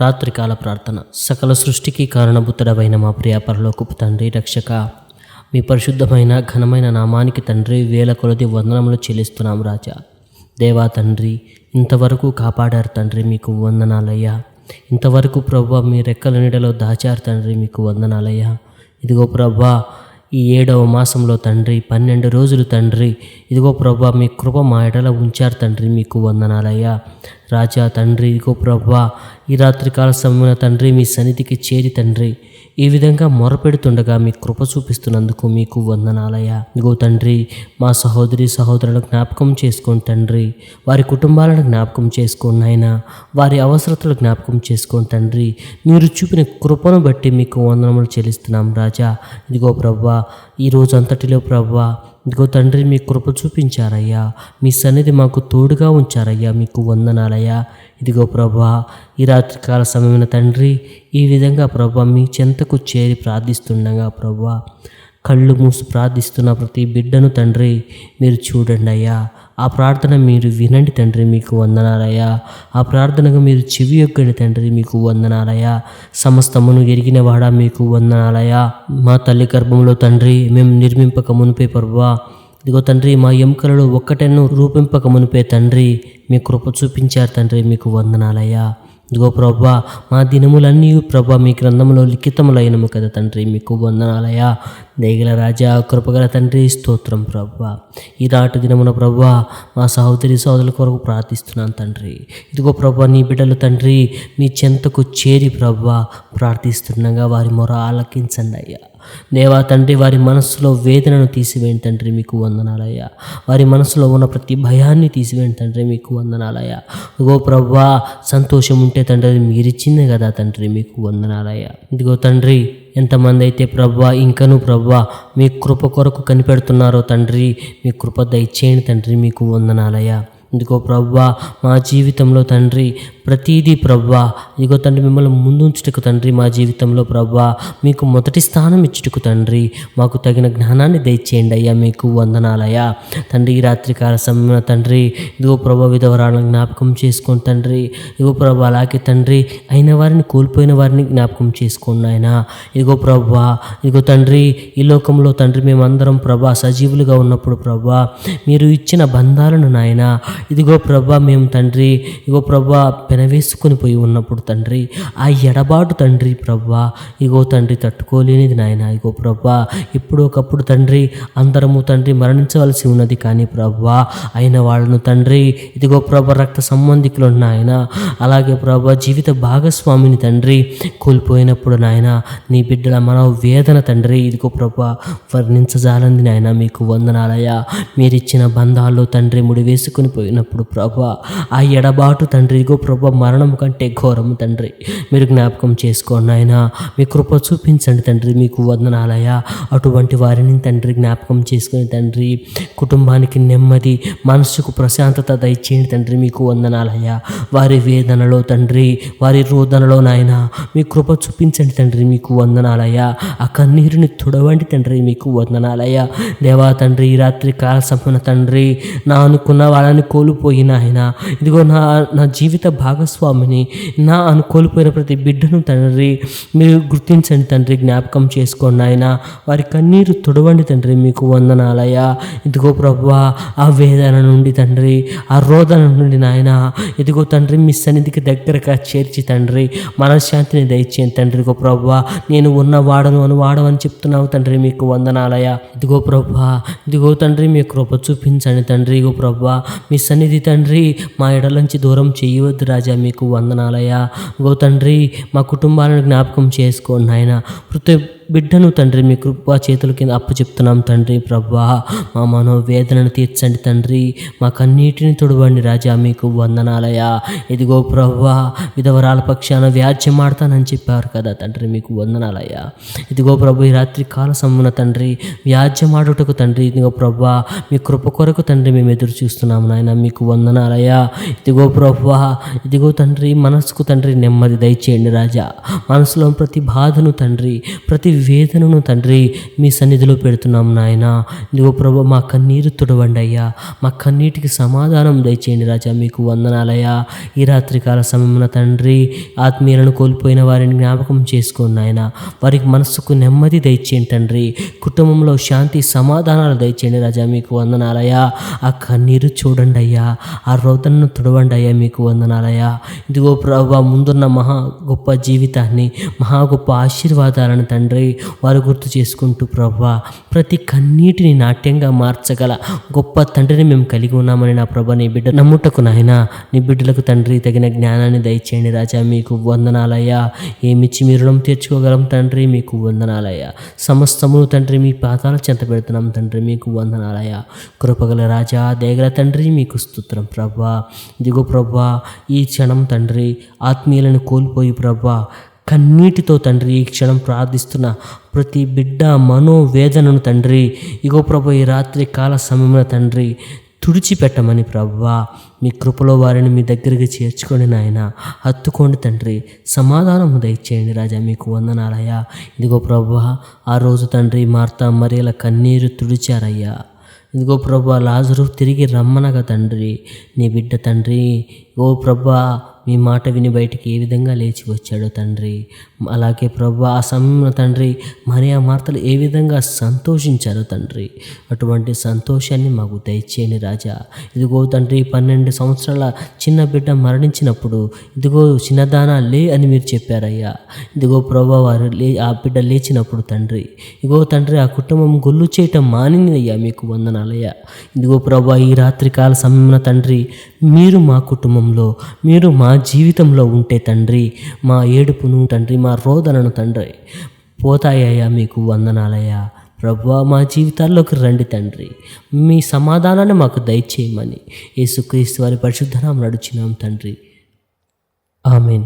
రాత్రికాల ప్రార్థన. సకల సృష్టికి కారణభూతుడవైన మా ప్రియాపరలోకపు తండ్రి రక్షక మీ పరిశుద్ధమైన ఘనమైన నామానికి తండ్రి వేల కొలది వందనములు చెల్లిస్తున్నాం రాజా. దేవా తండ్రి ఇంతవరకు కాపాడారు తండ్రి మీకు వందనాలయ్యా. ఇంతవరకు ప్రభా మీ రెక్కల నీడలో దాచారు తండ్రి మీకు వందనాలయ్యా. ఇదిగో ప్రభా ఈ ఏడవ మాసంలో తండ్రి పన్నెండు రోజులు తండ్రి. ఇదిగో ప్రభా మీ కృప మా ఎడల ఉంచారు తండ్రి మీకు వందనాలయ్యా. రాజా తండ్రి ఇదిగో ప్రభా ఈ రాత్రికాల సమయంలో తండ్రి మీ సన్నిధికి చేరి తండ్రి. ఈ విధంగా మొరపెడుతుండగా మీ కృప చూపిస్తున్నందుకు మీకు వందనాలయ్యా. ఇదిగో తండ్రి మా సహోదరి సహోదరులను జ్ఞాపకం చేసుకోండి తండ్రి. వారి కుటుంబాలను జ్ఞాపకం చేసుకోండి నాయన. వారి అవసరతలు జ్ఞాపకం చేసుకోండి తండ్రి. మీరు చూపిన కృపను బట్టి మీకు వందనములు చెల్లిస్తున్నాం రాజా. ఇదిగో ప్రభా ఈ రోజు అంతటిలో ప్రభా ఇదిగో తండ్రి మీ కృప చూపించారయ్యా. మీ సన్నిధి మాకు తోడుగా ఉంచారయ్యా. మీకు వందనాలయ్యా. ఇదిగో ప్రభా ఈ రాత్రికాల సమయమైన తండ్రి ఈ విధంగా ప్రభా మీ చెంతకు చేరి ప్రార్థిస్తుండగా ప్రభా కళ్ళు మూసి ప్రార్థిస్తున్న ప్రతి బిడ్డను తండ్రి మీరు చూడండి అయ్యా. ఆ ప్రార్థన మీరు వినండి తండ్రి మీకు వందనాలయ్యా. ఆ ప్రార్థనకు మీరు చెవి యొక్కని తండ్రి మీకు వందనాలయ్యా. సమస్తమును ఎరిగిన వాడా మీకు వందనాలయ్యా. మా తల్లి గర్భంలో తండ్రి మేము నిర్మింపక మునిపే పర్వా ఇదిగో తండ్రి మా ఎముకలలో ఒక్కటెన్ను రూపింపక మునిపే తండ్రి. మీ కృప చూపించారు తండ్రి మీకు వందనాలయ్యా. ఇదిగో ప్రభా మా దినములన్నీ ప్రభా మీ గ్రంథంలో లిఖితములైనము కదా తండ్రి. మీకు వందనాలయ్యా. దేగల రాజా కృపగల తండ్రి స్తోత్రం ప్రభా. ఈ రాటు దినమున ప్రభా మా సహోదరి సోదరుల కొరకు ప్రార్థిస్తున్నాను తండ్రి. ఇదిగో ప్రభా నీ బిడ్డలు తండ్రి మీ చెంతకు చేరి ప్రభా ప్రార్థిస్తుండగా వారి మొర ఆలకించండి అయ్యా. దేవా తండ్రి వారి మనస్సులో వేదనను తీసివేయండి తండ్రి మీకు వందనాలయ్యా. వారి మనసులో ఉన్న ప్రతి భయాన్ని తీసివేయండి తండ్రి మీకు వందనాలయ్యా. ఇదిగో ప్రభా సంతోషం ఉంటే తండ్రి మీరిచ్చిందే కదా తండ్రి మీకు వందనాలయ్యా. ఇదిగో తండ్రి ఎంతమంది అయితే ప్రభా ఇంకను ప్రభా మీ కృప కొరకు కనిపెడుతున్నారో తండ్రి మీ కృప దయచేయండి తండ్రి మీకు వందనాలయ్యా. ఇదిగో ప్రవ్వా మా జీవితంలో తండ్రి ప్రతీదీ ప్రవ్వా. ఇదిగో తండ్రి మిమ్మల్ని ముందుంచుటకు తండ్రి మా జీవితంలో ప్రవ్వా. మీకు మొదటి స్థానం ఇచ్చుటకు తండ్రి. మాకు తగిన జ్ఞానాన్ని దయచేయండి అయ్యా మీకు వందనాలయ్యా. తండ్రి ఈ రాత్రికాల సమయంలో తండ్రి ఇదిగో ప్రభా విధవరాలను జ్ఞాపకం చేసుకోండి తండ్రి. ఇదిగో ప్రభా అలాగే తండ్రి అయిన వారిని కోల్పోయిన వారిని జ్ఞాపకం చేసుకోండి ఆయన ఇదిగో ప్రభా ఇదిగో తండ్రి ఈ లోకంలో తండ్రి మేమందరం ప్రభా సజీవులుగా ఉన్నప్పుడు ప్రభా మీరు ఇచ్చిన బంధాలను నాయన. ఇదిగో ప్రభా మేము తండ్రి ఇగో ప్రభా పెనవేసుకొని పోయి ఉన్నప్పుడు తండ్రి ఆ ఎడబాటు తండ్రి ప్రభా ఇగో తండ్రి తట్టుకోలేనిది నాయన ఇగో ప్రభా ఇప్పుడు ఒకప్పుడు తండ్రి అందరము తండ్రి మరణించవలసి ఉన్నది కానీ ప్రభా అయిన వాళ్ళను తండ్రి ఇదిగో ప్రభ రక్త సంబంధికులు నాయన అలాగే ప్రభా జీవిత భాగస్వామిని తండ్రి కోల్పోయినప్పుడు నాయన నీ బిడ్డల మన వేదన తండ్రి ఇదిగో ప్రభా వర్ణించజాలంది నాయన మీకు వందనాలయ్యా మీరిచ్చిన బంధాల్లో తండ్రి ముడి వేసుకుని పోయినప్పుడు ప్రభా ఆ ఎడబాటు తండ్రి ఇగో ప్రభ మరణం కంటే ఘోరము తండ్రి. మీరు జ్ఞాపకం చేసుకోండి ఆయన మీ కృప చూపించండి తండ్రి మీకు వందనాలయ్యా. అటువంటి వారిని తండ్రి జ్ఞాపకం చేసుకుని తండ్రి కుటుంబానికి నెమ్మది మనసుకు ప్రశాంతత దయచేయండి తండ్రి మీకు వందనాలయ్యా. వారి వేదనలో తండ్రి వారి రోదనలో నాయన మీ కృప చూపించండి తండ్రి మీకు వందనాలయ్యా. ఆ కన్నీరుని తుడవండి తండ్రి మీకు వందనాలయ్యా. దేవా తండ్రి ఈ రాత్రి కాల సంపన్న తండ్రి నా అనుకున్న వాళ్ళని కోల్పోయిన ఆయన ఇదిగో నా నా జీవిత భాగం భాగస్వామిని నా అను కోల్పోయిన ప్రతి బిడ్డను తండ్రి మీరు గుర్తించండి తండ్రి జ్ఞాపకం చేసుకోండి ఆయన వారి కన్నీరు తుడవండి తండ్రి మీకు వందనాలయ్యా. ఇదిగో ప్రభా ఆ వేదన నుండి తండ్రి ఆ రోదన నుండి నాయన. ఇదిగో తండ్రి మీ సన్నిధికి దగ్గరగా చేర్చి తండ్రి మనశ్శాంతిని దయచేయండి తండ్రి. ఇదిగో ప్రభా నేను ఉన్న వాడను అని వాడవని చెప్తున్నావు తండ్రి మీకు వందనాలయ్యా. ఇదిగో ప్రభా ఇదిగో తండ్రి మీ కృప చూపించండి తండ్రి. ఇగో ప్రభా మీ సన్నిధి తండ్రి మా ఎడలంచి దూరం చేయవద్దు రాజా మీకు వందనాలయ్యా. గో తండ్రి మా కుటుంబాలను జ్ఞాపకం చేసుకోండి ఆయన ప్రతి బిడ్డను తండ్రి మీ కృపా చేతుల కింద అప్పు చెప్తున్నాం తండ్రి ప్రభా. మా మనోవేదనను తీర్చండి తండ్రి. మా కన్నీటిని తుడవండి రాజా మీకు వందనాలయ ఇదిగో ప్రభా విధవరాల పక్షాన వ్యాజ్యం ఆడతానని చెప్పారు కదా తండ్రి మీకు వందనాలయ్యా. ఇదిగో ప్రభు ఈ రాత్రి కాల సమ్మున తండ్రి వ్యాజ్యం ఆడుటకు తండ్రి ఇదిగో ప్రభా మీ కృప కొరకు తండ్రి మేము ఎదురు చూస్తున్నాము నాయన మీకు వందనాలయ్యా. ఇదిగో ప్రభా ఇదిగో తండ్రి మనసుకు తండ్రి నెమ్మది దయచేయండి రాజా. మనసులో ప్రతి బాధను తండ్రి ప్రతి వేదనను తండ్రి మీ సన్నిధిలో పెడుతున్నాం నాయన. ఇదిగో ప్రభు మా కన్నీరు తుడవండి అయ్యా. మా కన్నీటికి సమాధానం దయచేయండి రాజా మీకు వందనాలయ్యా. ఈ రాత్రికాల సమయమున తండ్రి ఆత్మీయులను కోల్పోయిన వారిని జ్ఞాపకం చేసుకోండి నాయన. వారికి మనస్సుకు నెమ్మది దయచేయండి తండ్రి. కుటుంబంలో శాంతి సమాధానాలు దయచేయండి రాజా మీకు వందనాలయ్యా. ఆ కన్నీరు చూడండి అయ్యా. ఆ రోదనను తుడవండి అయ్యా మీకు వందనాలయ్యా. ఇదిగో ప్రభు ముందున్న మహా గొప్ప జీవితాన్ని మహా గొప్ప ఆశీర్వాదాలను తండ్రి వారు గుర్తు చేసుకుంటూ ప్రభా ప్రతి కన్నీటిని నాట్యంగా మార్చగల గొప్ప తండ్రిని మేము కలిగి ఉన్నామని నా ప్రభ నీ బిడ్డ నమ్ముటకు నాయన నీ బిడ్డలకు తండ్రి తగిన జ్ఞానాన్ని దయచేయండి రాజా మీకు వందనాలయ్యా. ఏమిచ్చి మీ రుణం తీర్చుకోగలం తండ్రి? మీకు వందనాలయ్యా. సమస్తము తండ్రి మీ పాతాలు చెంత పెడుతున్నాం తండ్రి మీకు వందనాలయ్యా. కృపగల రాజా దేగల తండ్రి మీకు స్తోత్రం ప్రభా. ఇదిగో ప్రభా ఈ క్షణం తండ్రి ఆత్మీయులను కోల్పోయి ప్రభా కన్నీటితో తండ్రి ఈ క్షణం ప్రార్థిస్తున్న ప్రతి బిడ్డ మనోవేదనను తండ్రి. ఇగో ప్రభు ఈ రాత్రి కాల సమయంలో తండ్రి తుడిచిపెట్టమని ప్రవ్వా మీ కృపలో వారిని మీ దగ్గరికి చేర్చుకొని నాయన హత్తుకోండి తండ్రి. సమాధానం దయచేయండి రాజా మీకు వందనాలయ్యా. ఇదిగో ప్రవ్వా ఆ రోజు తండ్రి మార్తా మరియల కన్నీరు తుడిచారయ్యా. ఇదిగో ప్రభా లాజరు తిరిగి రమ్మనగా తండ్రి నీ బిడ్డ తండ్రి. ఓ ప్రభా మీ మాట విని బయటికి ఏ విధంగా లేచి వచ్చాడో తండ్రి? అలాగే ప్రభా ఆ సమయంలో తండ్రి మరి ఆ మార్తలు ఏ విధంగా సంతోషించారో తండ్రి? అటువంటి సంతోషాన్ని మాకు దయచేయండి రాజా. ఇదిగో తండ్రి పన్నెండు సంవత్సరాల చిన్న బిడ్డ మరణించినప్పుడు ఇదిగో చిన్నదానా లే అని మీరు చెప్పారయ్యా. ఇదిగో ప్రభా వారు లే ఆ బిడ్డ లేచినప్పుడు తండ్రి ఇదిగో తండ్రి ఆ కుటుంబం గొల్లు చేయటం మానింది అయ్యా మీకు వందనాలయ్యా. ఇదిగో ప్రభా ఈ రాత్రి సమయంలో తండ్రి మీరు మా కుటుంబంలో మీరు మా జీవితంలో ఉంటే తండ్రి మా ఏడుపును తండ్రి మా రోదనను తండ్రి పోతాయ్యా మీకు వందనాలయ్యా. ప్రభు మా జీవితాల్లోకి రండి తండ్రి. మీ సమాధానాన్ని మాకు దయచేయమని యేసుక్రీస్తు వారి పరిశుద్ధనాం నడుచున్నాం తండ్రి. ఆమెన్.